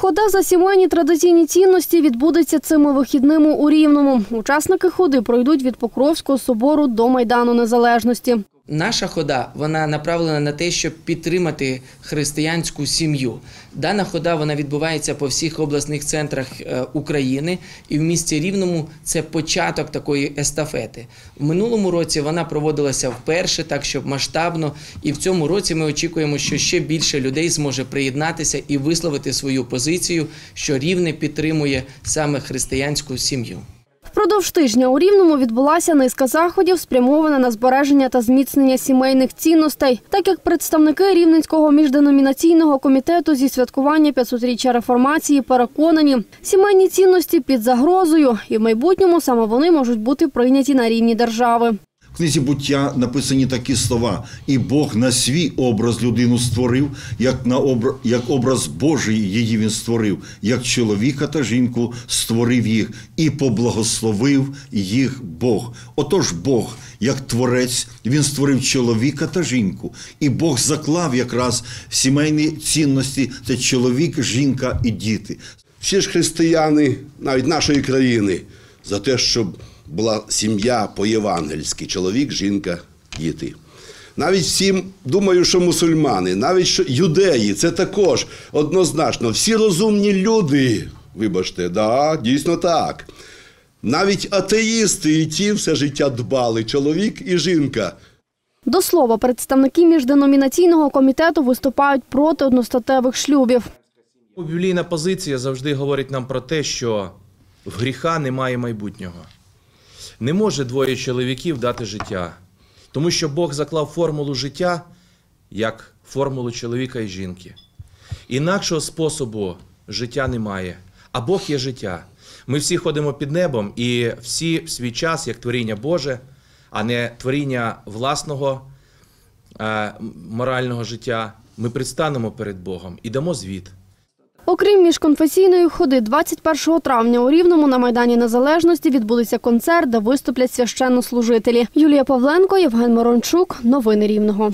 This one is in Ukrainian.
Хода за сімейні традиційні цінності відбудеться цими вихідними у Рівному. Учасники ходи пройдуть від Покровського собору до Майдану Незалежності. Наша хода вона направлена на те, щоб підтримати християнську сім'ю. Дана хода вона відбувається по всіх обласних центрах е, України, і в місті Рівному це початок такої естафети. В минулому році вона проводилася вперше, так щоб масштабно. І в цьому році ми очікуємо, що ще більше людей зможе приєднатися і висловити свою позицію, що рівне підтримує саме християнську сім'ю. Впродовж тижня у Рівному відбулася низка заходів, спрямована на збереження та зміцнення сімейних цінностей, так як представники Рівненського міжденомінаційного комітету зі святкування 500-річчя реформації переконані, сімейні цінності під загрозою, і в майбутньому саме вони можуть бути прийняті на рівні держави. В книзі буття написані такі слова: і Бог на свій образ людину створив, як на обра... як образ Божий її він створив, як чоловіка та жінку створив їх і поблагословив їх Бог. Отож, Бог, як творець, він створив чоловіка та жінку, і Бог заклав якраз сімейні цінності: це чоловік, жінка і діти. Всі ж християни, навіть нашої країни, за те, щоб була сім'я по-євангельськи, чоловік, жінка, діти. Навіть всім, думаю, що мусульмани, навіть що юдеї, це також однозначно. Всі розумні люди, вибачте, да, дійсно так. Навіть атеїсти і ті все життя дбали, чоловік і жінка. До слова, представники міжденомінаційного комітету виступають проти одностатевих шлюбів. Біблійна позиція завжди говорить нам про те, що в гріха немає майбутнього. Не може двоє чоловіків дати життя, тому що Бог заклав формулу життя як формулу чоловіка і жінки. Інакшого способу життя немає, а Бог є життя. Ми всі ходимо під небом і всі в свій час, як творіння Боже, а не творіння власного е, морального життя, ми предстанемо перед Богом і дамо звіт. Окрім міжконфесійної ходи, 21 травня у Рівному на Майдані Незалежності відбудеться концерт, де виступлять священнослужителі. Юлія Павленко, Євген Морончук. Новини Рівного.